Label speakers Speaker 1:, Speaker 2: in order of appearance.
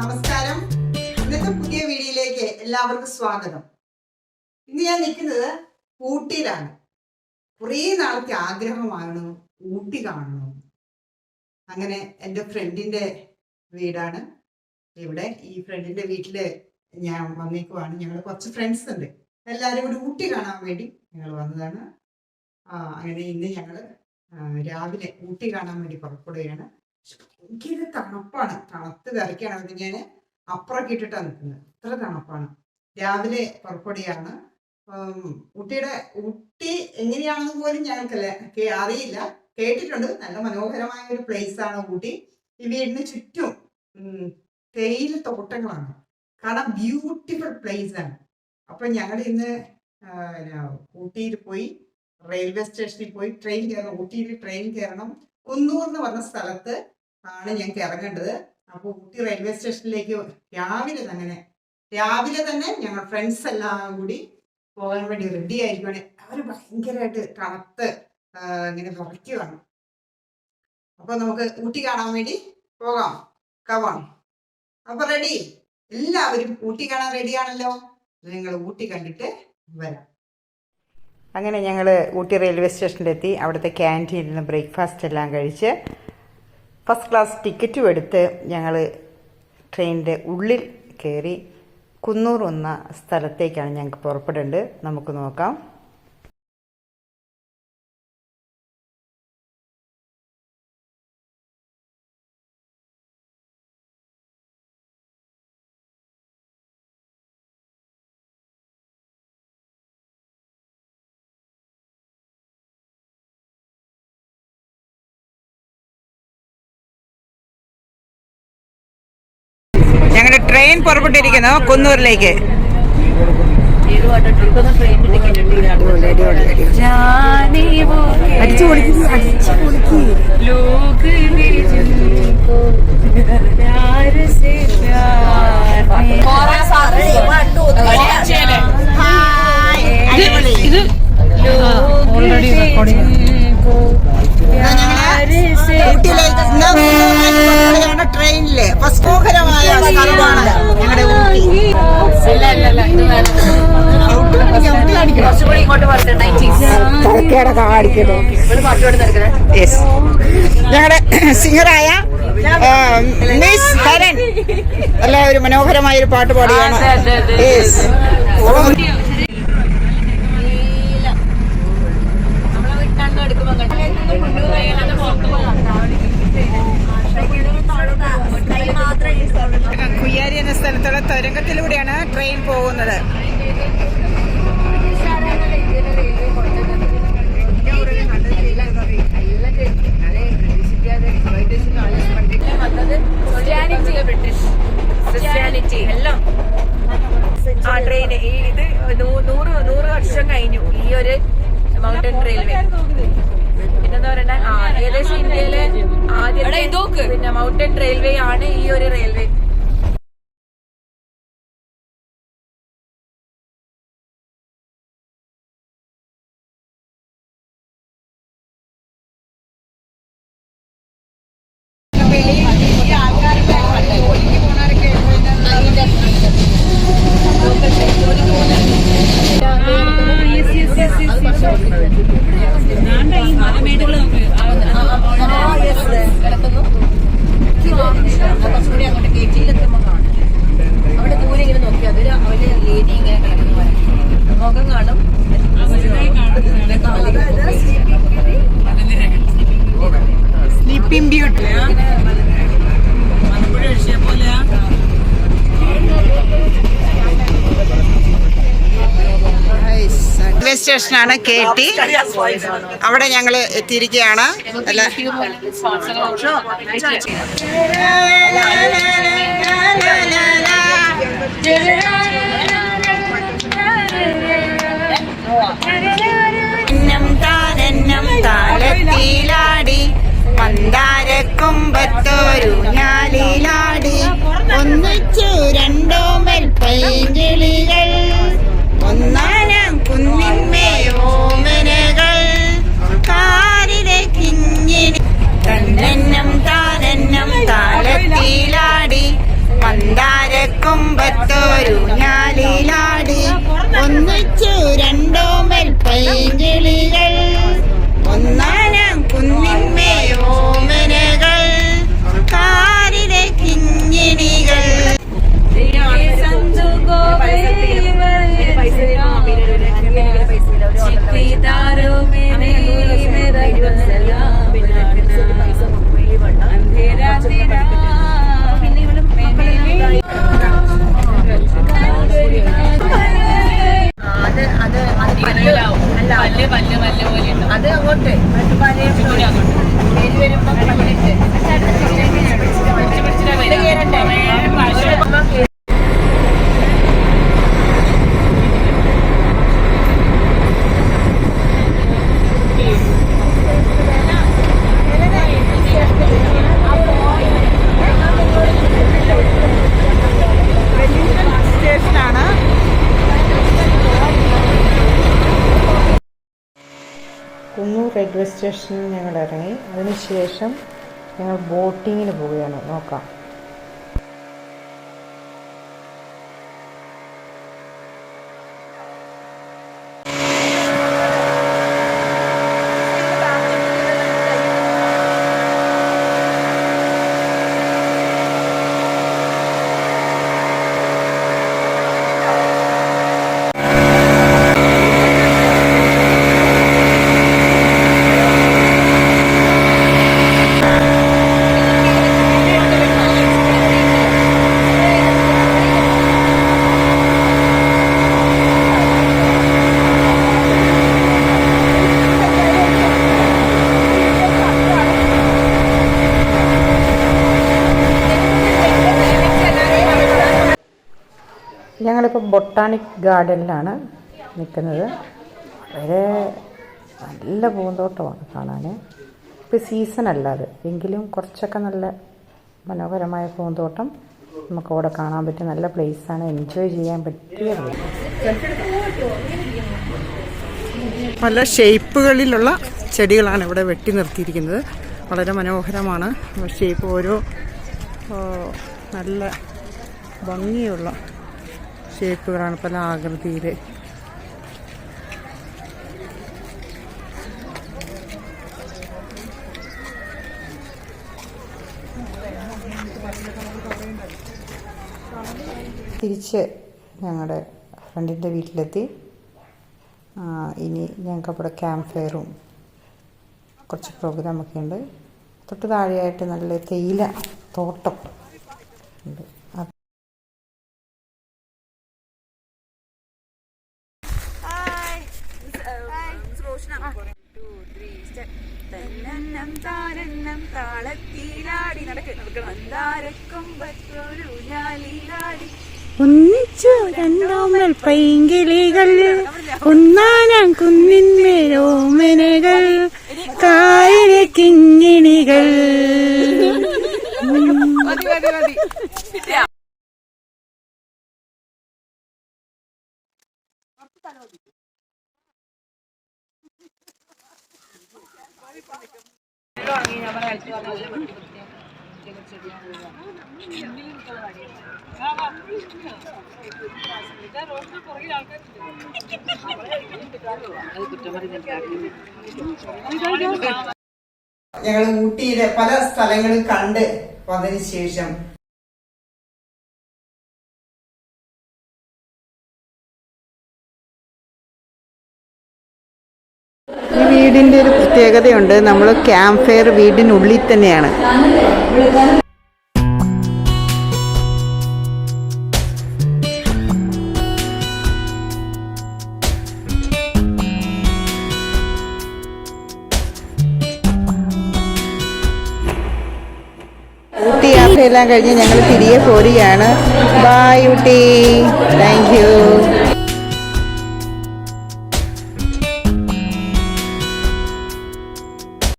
Speaker 1: നമസ്കാരം. ഇന്നത്തെ പുതിയ വീഡിയോയിലേക്ക് എല്ലാവർക്കും സ്വാഗതം. ഇന്ന് ഞാൻ നിൽക്കുന്നത് ഊട്ടിയിലാണ്. കുറേ നാളത്തെ ആഗ്രഹമാണ് ഊട്ടി കാണണം. അങ്ങനെ എന്റെ ഫ്രണ്ടിന്റെ വീടാണ്. ഇവിടെ ഈ ഫ്രണ്ടിന്റെ വീട്ടിൽ ഞാൻ വന്നേക്കുവാണ്. ഞങ്ങൾ കുറച്ച് ഫ്രണ്ട്സ് ഉണ്ട്. എല്ലാവരും കൂടി ഊട്ടി കാണാൻ വേണ്ടി ഞങ്ങൾ വന്നതാണ്. അങ്ങനെ ഇന്ന് ഞങ്ങൾ രാവിലെ ഊട്ടി കാണാൻ വേണ്ടി പുറപ്പെടുകയാണ്. ഭയങ്കര തണുപ്പാണ്. തണുത്ത് വിറയ്ക്കാണ് അത് ഞാൻ അപ്പുറമൊക്കെ ഇട്ടിട്ടാണ് നിൽക്കുന്നത്. അത്ര തണുപ്പാണ്. രാവിലെ പുറപ്പെടുകയാണ്. ഊട്ടിയുടെ ഊട്ടി എങ്ങനെയാണെന്ന് പോലും ഞങ്ങൾക്ക് അറിയില്ല. കേട്ടിട്ടുണ്ട്. നല്ല മനോഹരമായ ഒരു പ്ലേസ് ആണ് ഊട്ടി. ഈ വീടിന് ചുറ്റും തേയില തോട്ടങ്ങളാണ്. കാണാൻ ബ്യൂട്ടിഫുൾ പ്ലേസ് ആണ്. അപ്പൊ ഞങ്ങൾ ഇന്ന് ഊട്ടിയിൽ പോയി റെയിൽവേ സ്റ്റേഷനിൽ പോയി ട്രെയിൻ കയറണം. ഊട്ടിയിൽ ട്രെയിൻ കയറണം. കുന്നൂർ എന്ന് പറഞ്ഞ സ്ഥലത്ത് ആണ് ഞങ്ങൾക്ക് ഇറങ്ങേണ്ടത് അപ്പോൾ ഊട്ടി റെയിൽവേ സ്റ്റേഷനിലേക്ക് രാവിലെ തന്നെ രാവിലെ തന്നെ ഞങ്ങൾ ഫ്രണ്ട്സ് എല്ലാം കൂടി പോകാൻ വേണ്ടി റെഡി ആയിരിക്കുകയാണ് അവർ ഭയങ്കരമായിട്ട് തണുത്ത് ഇങ്ങനെ വിറയ്ക്കുകയാണ് അപ്പോൾ നമുക്ക് ഊട്ടി കാണാൻ വേണ്ടി പോകാം. കവാം അപ്പോൾ റെഡി എല്ലാവരും ഊട്ടി കാണാൻ റെഡിയാണല്ലോ നിങ്ങൾ ഊട്ടി കണ്ടിട്ട് വരാം. അങ്ങനെ ഞങ്ങൾ ഊട്ടി റെയിൽവേ സ്റ്റേഷനിലെത്തി അവിടുത്തെ ക്യാന്റീനിൽ നിന്ന് ബ്രേക്ക്ഫാസ്റ്റ് എല്ലാം കഴിച്ച് ഫസ്റ്റ് ക്ലാസ് ടിക്കറ്റും എടുത്ത് ഞങ്ങൾ ട്രെയിനിന്റെ ഉള്ളിൽ കയറി കുന്നൂർ എന്ന സ്ഥലത്തേക്കാണ് ഞങ്ങൾക്ക് പുറപ്പെടേണ്ടത്. നമുക്ക് നോക്കാം. അങ്ങനെ ട്രെയിൻ പുറപ്പെട്ടിരിക്കുന്നു കുന്നൂരിലേക്ക്
Speaker 2: ഓൾറെഡി
Speaker 1: ട്രെയിനിൽ ഫസ്റ്റ് സ്ഥലമാണ് ഞങ്ങളുടെ ഊട്ടി. ഞങ്ങളുടെ സിംഗറായ മിസ് ഹരൻ ഒരു മനോഹരമായ ഒരു പാട്ട് പാടുകയാണ്
Speaker 2: അതെ, അതെ, അതെ.
Speaker 1: യെസ് കുയ്യാരി എന്ന സ്ഥലത്തുള്ള തുരങ്കത്തിലൂടെയാണ് ട്രെയിൻ പോകുന്നത്.
Speaker 2: ക്രിസ്ത്യാനിറ്റി എല്ലാം. ആ ട്രെയിൻ ഈ ഇത് നൂ- നൂറ് നൂറ് വർഷം കഴിഞ്ഞു ഈ ഒരു മൗണ്ടൻ റെയിൽവേ പിന്നെന്താ പറയണ്ട ആ ഏകദേശം ഇന്ത്യയിലെ ആദ്യത്തെ പിന്നെ മൗണ്ടൻ റെയിൽവേ ആണ് ഈ ഒരു റെയിൽവേ
Speaker 1: സ്റ്റേഷനാണ് കെ ടി. അവിടെ ഞങ്ങൾ എത്തിയിരിക്കുകയാണ്. അല്ല. എന്നും മന്ദാര കുമ്പത്തോരു ഞാലിലാടി. ഒന്നിച്ചു രണ്ടോ മെൽപ്പൈങ്കിളികൾ ഒന്നാനാം ഒന്നിച്ചു രണ്ടോ പെയ്യും സ്റ്റേഷനാണ്. കുന്നൂർ റെയിൽവേ സ്റ്റേഷനിൽ ഞങ്ങൾ ഇറങ്ങി. അതിനുശേഷം ഞങ്ങൾ ബോട്ടിങ്ങിന് പോവുകയാണ്. നോക്കാം. ഞങ്ങളിപ്പോൾ ബൊട്ടാണിക് ഗാർഡനിലാണ് നിൽക്കുന്നത്. വളരെ നല്ല പൂന്തോട്ടമാണ് കാണാൻ. ഇപ്പോൾ സീസൺ അല്ല അത്. എങ്കിലും കുറച്ചൊക്കെ നല്ല മനോഹരമായ പൂന്തോട്ടം നമുക്ക് അവിടെ കാണാൻ പറ്റിയ നല്ല പ്ലേസാണ് എൻജോയ് ചെയ്യാൻ പറ്റിയ
Speaker 3: പല ഷേപ്പുകളിലുള്ള ചെടികളാണ് ഇവിടെ വെട്ടി നിർത്തിയിരിക്കുന്നത്. വളരെ മനോഹരമാണ്. ഷേപ്പ് ഓരോ നല്ല ഭംഗിയുള്ള ഷേപ്പുകളാണ് പല ആകൃതിയിൽ
Speaker 1: തിരിച്ച് ഞങ്ങളുടെ ഫ്രണ്ടിന്റെ വീട്ടിലെത്തി. ഇനി ഞങ്ങൾക്ക് അവിടെ ക്യാമ്പ് ഫെയറും കുറച്ച് പ്രോഗ്രാമൊക്കെ ഉണ്ട്. തൊട്ട് താഴെയായിട്ട് നല്ല തേയില തോട്ടം ഉണ്ട്. ആ
Speaker 2: ഒന്നിച്ചു രണ്ടോമൽ പൈങ്കിളികൾ ഒന്നാനാം കുന്നിന്മേലോമനകൾ കായല കിങ്ങിണികൾ
Speaker 3: ഞങ്ങൾ ഊട്ടിയിലെ പല സ്ഥലങ്ങളും കണ്ട് വന്നതിന് ശേഷം
Speaker 1: വീടിന്റെ ഒരു പ്രത്യേകതയുണ്ട്. നമ്മൾ ക്യാമ്പ് ഫെയർ വീടിനുള്ളിൽ തന്നെയാണ്. യാത്രയെല്ലാം കഴിഞ്ഞ് ഞങ്ങൾ തിരികെ പോരുകയാണ്. ബായ് ഊട്ടി. Thank you